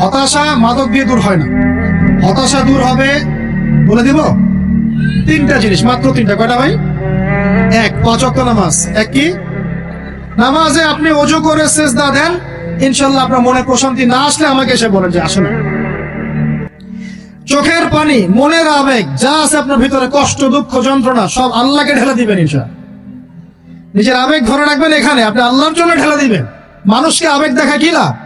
হতাশা মাদক দিয়ে দূর হয় না। হতাশা দূর হবে, বলে দিব, তিনটা জিনিস, মাত্র তিনটা। কয়টা ভাই? এক, পাঁচ ওয়াক্ত নামাজ। এক কি? নামাজে আপনি অজু করে সেজদা দেন, ইনশাল্লাহ আপনার মনে প্রশান্তি না আসলে আমাকে এসে বলেন যে, আসলে। চোখের পানি, মনের আবেগ, যা আছে আপনার ভিতরে, কষ্ট, দুঃখ, যন্ত্রণা, সব আল্লাহকে ঢেলে দিবেন, ইনশাল্লাহ। নিজের আবেগ ধরে রাখবেন এখানে, আপনি আল্লাহর জন্য ঢেলে দিবেন। মানুষকে আবেগ দেখা কি লাভ?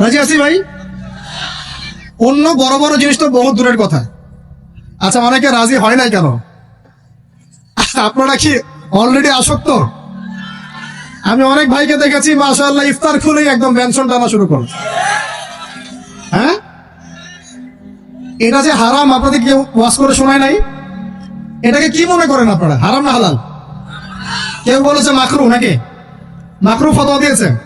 রাজি আছি ভাই? অন্য বড় বড় জিনিস তো বহু দূরের কথা। আচ্ছা অনেকে রাজি হয় নাই কেন? আপনারা কি অলরেডি আসক্ত? আমি অনেক ভাইকে দেখেছি, মাশাআল্লাহ, ইফতার খুলেই একদম ব্যঞ্জন টানা শুরু করে। হ্যাঁ? এটা যে হারাম, আপনাদের কেউ ওয়াশ করে শোনায় নাই? এটাকে কি মনে করেন আপনারা? হারাম না হালাল? কেউ বলেছে মাকরু নাকি? মাকরু ফতোয়া দিয়েছে।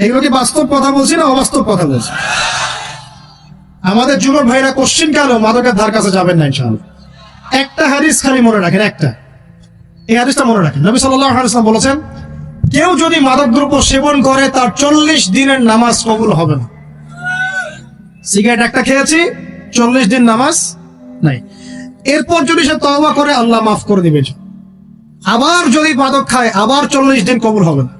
এগুলো কি বাস্তব কথা বলছি না অবাস্তব কথা বলছি? আমাদের যুবক ভাইরা কোশ্চিন কালো মাদকের ধার কাছে যাবেন না ইনশাআল্লাহ? একটা হাদিস খালি মনে রাখেন, একটা। এই হাদিসটা মনে রাখেন। নবী সাল্লাল্লাহু আলাইহি বলেছেন, কেউ যদি মাদক মাদকদ্রব্য সেবন করে, তার চল্লিশ দিনের নামাজ কবুল হবে না। সিগারেট একটা খেয়েছি, চল্লিশ দিন নামাজ নাই। এরপর যদি সে তওবা করে, আল্লাহ মাফ করে দিবে। আবার যদি মাদক খায়, আবার চল্লিশ দিন কবুল হবে না।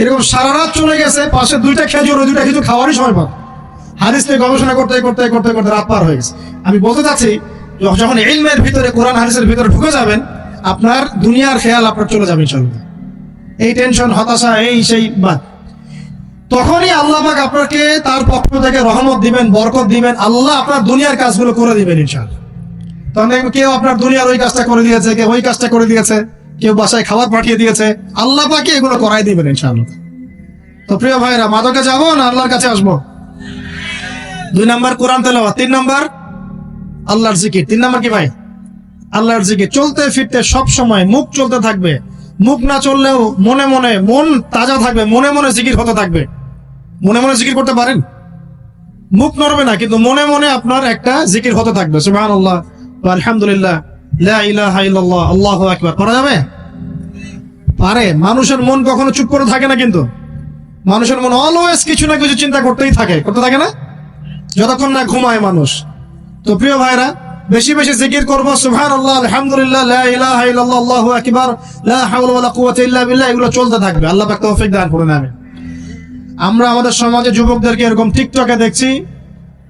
এরকম সারা রাত চলে গেছে, পাশে দুইটা খেজুর দুইটা খেজুর খাওয়ারই সময় পাবে। হাদিস নিয়ে গবেষণা করতে করতে করতে করতে রাত পার হয়ে গেছে। আমি বলতে চাচ্ছি, যখন ইলমের ভিতরে, কোরআন হাদিসের ভিতরে ঢুকে যাবেন, আপনার দুনিয়ার খেয়াল আপনার চলে যাবে ইনশাআল্লাহ। এই টেনশন, হতাশা, এই সেই বাদ। তখনই আল্লাহ আপনাকে তার পক্ষ থেকে রহমত দিবেন, বরকত দিবেন, আল্লাহ আপনার দুনিয়ার কাজগুলো করে দিবেন ইনশাআল্লাহ। তখন কেউ আপনার দুনিয়ার ওই কাজটা করে দিয়েছে, কেউ ওই কাজটা করে দিয়েছে? কেউ বাসায় খাবার পাঠিয়ে দিয়েছে, আল্লাহ পাকে এগুলো করাই দিবেন ইনশাআল্লাহ। তো প্রিয় ভাইরা, মাদকে যাব না আল্লাহর কাছে আসব? দুই নম্বর কোরআন তেলাওয়াত, তিন নম্বর আল্লাহর জিকির। তিন নাম্বার কি ভাই? আল্লাহর জিকির। চলতে ফিরতে সব সময় মুখ চলতে থাকবে। মুখ না চললেও মনে মনে মন তাজা থাকবে, মনে মনে জিকির হতে থাকবে। মনে মনে জিকির করতে পারেন? মুখ নড়বে না, কিন্তু মনে মনে আপনার একটা জিকির হতে থাকবে। সুবহানাল্লাহ, ওয়া আলহামদুলিল্লাহ। আল্লাহু করা যাবে? পারে। মানুষের মন কখনো চুপ করে থাকে না কিন্তু। মানুষের মন অলওয়েজ কিছু না কিছু চিন্তা করতেই থাকে। করতে থাকে না? যতক্ষণ না ঘুমায় মানুষ। তো প্রিয় ভাইরা বেশি বেশি জিকির করব। আল্লাহ আলহামদুলিল্লাহ এগুলো চলতে থাকবে। আল্লাহ করে আমরা আমাদের সমাজে যুবকদেরকে এরকম টিকটকে দেখছি।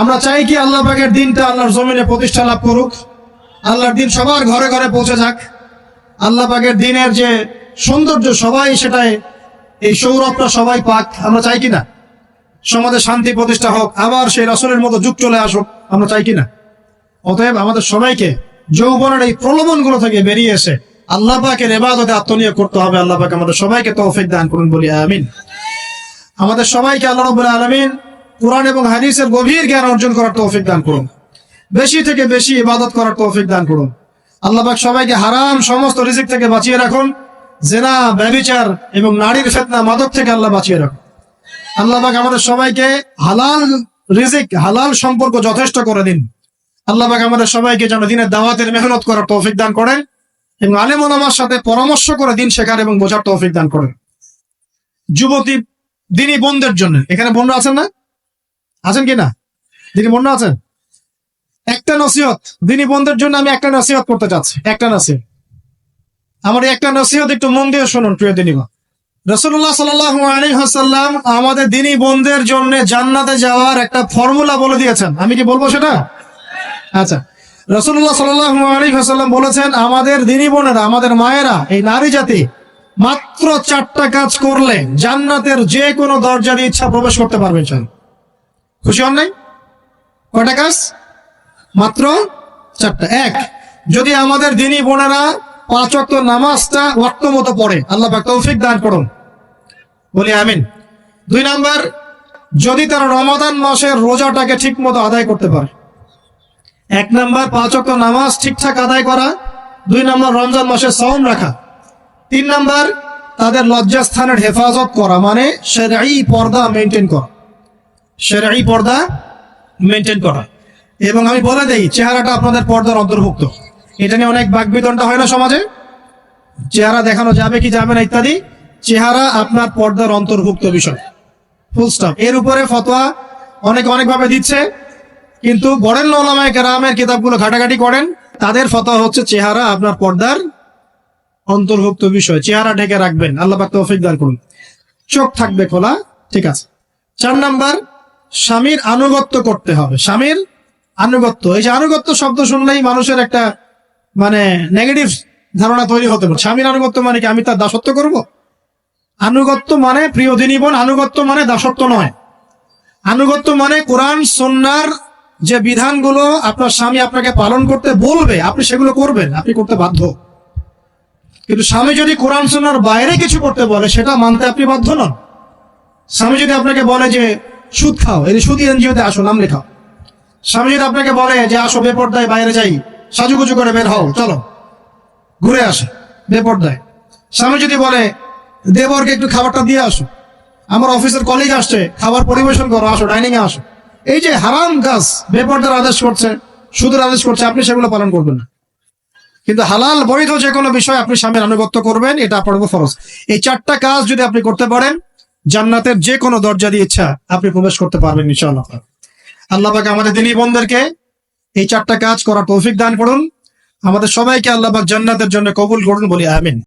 আমরা চাই কি আল্লাহ পাকের দিনটা আল্লাহর জমিনে প্রতিষ্ঠা লাভ করুক। আল্লাহর দিন সবার ঘরে ঘরে পৌঁছে যাক। আল্লাহ পাকের দিনের যে সৌন্দর্য সবাই সেটাই, এই সৌরভটা সবাই পাক। আমরা চাই কিনা সমাজে শান্তি প্রতিষ্ঠা হোক, আবার সেই রসলের মতো যুগ চলে আসুক, আমরা চাই কিনা অতএব আমাদের সবাইকে যৌবনের এই প্রলোভনগুলো থেকে বেরিয়ে এসে আল্লাহ পাকের এবাদতে আত্মনিয়োগ করতে হবে। আল্লাহ পাক আমাদের সবাইকে তৌফিক দান করুন বলি, আমিন। আমাদের সবাইকে আল্লাহ রবুল্লা আলমিন কোরআন এবং হাদিসের গভীর জ্ঞান অর্জন করার তৌফিক দান করুন। বেশি থেকে বেশি ইবাদত করার তৌফিক দান করুন। আল্লাহ পাক সবাইকে হারাম সমস্ত রিজিক থেকে বাঁচিয়ে রাখুন। জেনা ব্যবিচার এবং নারীর ফেতনা, মাদক থেকে আল্লাহ বাঁচিয়ে রাখুন। আল্লাহ পাক আমাদের সবাইকে হালাল রিজিক, হালাল সম্পর্ক যথেষ্ট করে দিন। আল্লাহ পাক আমাদের সবাইকে যেন দিনের দাওয়াতের মেহনত করার তৌফিক দান করেন এবং আলেম ওলামার সাথে পরামর্শ করে দিন শেখার এবং বোঝার তৌফিক দান করেন। যুবতী, দিনী বোনদের জন্য। এখানে বোনরা আছেন না? আছেন কি না? দিনী বোনরা আছেন? একটা নসিহত। দিনী বোনদের জন্য আমি একটা নসিহত করতে চাচ্ছি। একটা নসিহত। আমার একটা নসিহত একটু মন দিয়ে শুনুন, প্রিয় দিনী বোন। রসুল্লাহ সাল্লাম আমাদের দিনী বোনদের জন্য জান্নাতে যাওয়ার একটা ফর্মুলা বলে দিয়েছেন। আমি কি বলব সেটা? আচ্ছা। রসুল্লাহ সাল্লাম বলেছেন, আমাদের দিনী বোনেরা, আমাদের মায়েরা, এই নারী জাতি মাত্র চারটা কাজ করলে জান্নাতের যে কোনো দরজা ইচ্ছা প্রবেশ করতে পারবে চান খুশি হন নাই? কয়টা কাজ? মাত্র চারটা। এক, যদি আমাদের দিনী বোনেরা পাঁচ অক্ট নামাজটা ওয়াক্ত মতো পড়ে, আল্লাহ পাক তৌফিক দান করুন। বলি আমিন। দুই নাম্বার, যদি তারা রমাদান মাসের রোজাটাকে ঠিক মতো আদায় করতে পারে। এক নাম্বার, পাঁচ অক্ট নামাজ ঠিকঠাক আদায় করা। দুই নাম্বার, রমজান মাসের সওম রাখা। তিন নাম্বার, তাদের লজ্জাস্থানের হেফাজত করা মানে সেরাই পর্দা মেনটেন করা। সেরাই পর্দা মেনটেন করা। এবং আমি বলে দেই চেহারাটা আপনাদের পর্দার অন্তর্ভুক্ত। এটা নিয়ে অনেক বাকবিতনটা হয় না সমাজে। চেহারা দেখানো যাবে কি যাবে না ইত্যাদি। চেহারা আপনার পর্দার অন্তর্ভুক্ত বিষয়। ফুল স্টপ এর উপরে ফতোয়া অনেক অনেকভাবে দিচ্ছে। কিন্তু বরেন ওলামায় কেরামের কিতাবগুলো ঘাটাঘাটি করেন। তাদের ফতোয়া হচ্ছে চেহারা আপনার পর্দার অন্তর্ভুক্ত বিষয়। চেহারা ঢেকে রাখবেন। আল্লাহ তৌফিক দান করুন। চোখ থাকবে খোলা। ঠিক আছে। চার নাম্বার স্বামীর আনুগত্য করতে হবে। স্বামীর আনুগত্য। এই যে আনুগত্য শব্দ শুনলেই মানুষের একটা মানে নেগেটিভ ধারণা তৈরি হতে পারে। স্বামীর আনুগত্য মানে কি আমি তার দাসত্ব করব? আনুগত্য মানে প্রিয় দিনী বোন, আনুগত্য মানে দাসত্ব নয়। আনুগত্য মানে কোরআন সন্ন্যার যে বিধানগুলো আপনার স্বামী আপনাকে পালন করতে বলবে, আপনি সেগুলো করবেন, আপনি করতে বাধ্য। কিন্তু স্বামী যদি কোরআন সন্ন্যার বাইরে কিছু করতে বলে, সেটা মানতে আপনি বাধ্য নন। স্বামী যদি আপনাকে বলে যে সুদ খাও। এই সুদ এনজিওতে আসো, নাম লেখাও। স্বামী যদি আপনাকে বলে যে আসো বেপর্দায় বাইরে যাই, সাজুগুজু করে বের হও, চলো। ঘুরে আসে, বেপর্দায়। স্বামী যদি বলে, দেবরকে একটু খাবারটা দিয়ে আসো। আমার অফিসের কলিগ আসছে, খাবার পরিবেশন করো, আসো ডাইনিং এ আসো। এই যে হারাম কাজ, বেপর্দার আদেশ করছে, সুদের আদেশ করছে, আপনি সেগুলো পালন করবেন না। কিন্তু হালাল, বৈধ যে কোনো বিষয় আপনি স্বামীর আনুগত্য করবেন, এটা আপনার ফরজ। এই চারটা কাজ যদি আপনি করতে পারেন জান্নাতের যে কোনো দরজা দিয়ে ইচ্ছা আপনি প্রবেশ করতে পারবেন ইনশাআল্লাহ। আল্লাহ আমাদের দিনী বোনদেরকে এই চারটা কাজ করার তৌফিক দান করুন। আমাদের সবাইকে আল্লাহ পাক জান্নাতের জন্য কবুল করুন বলি আমিন।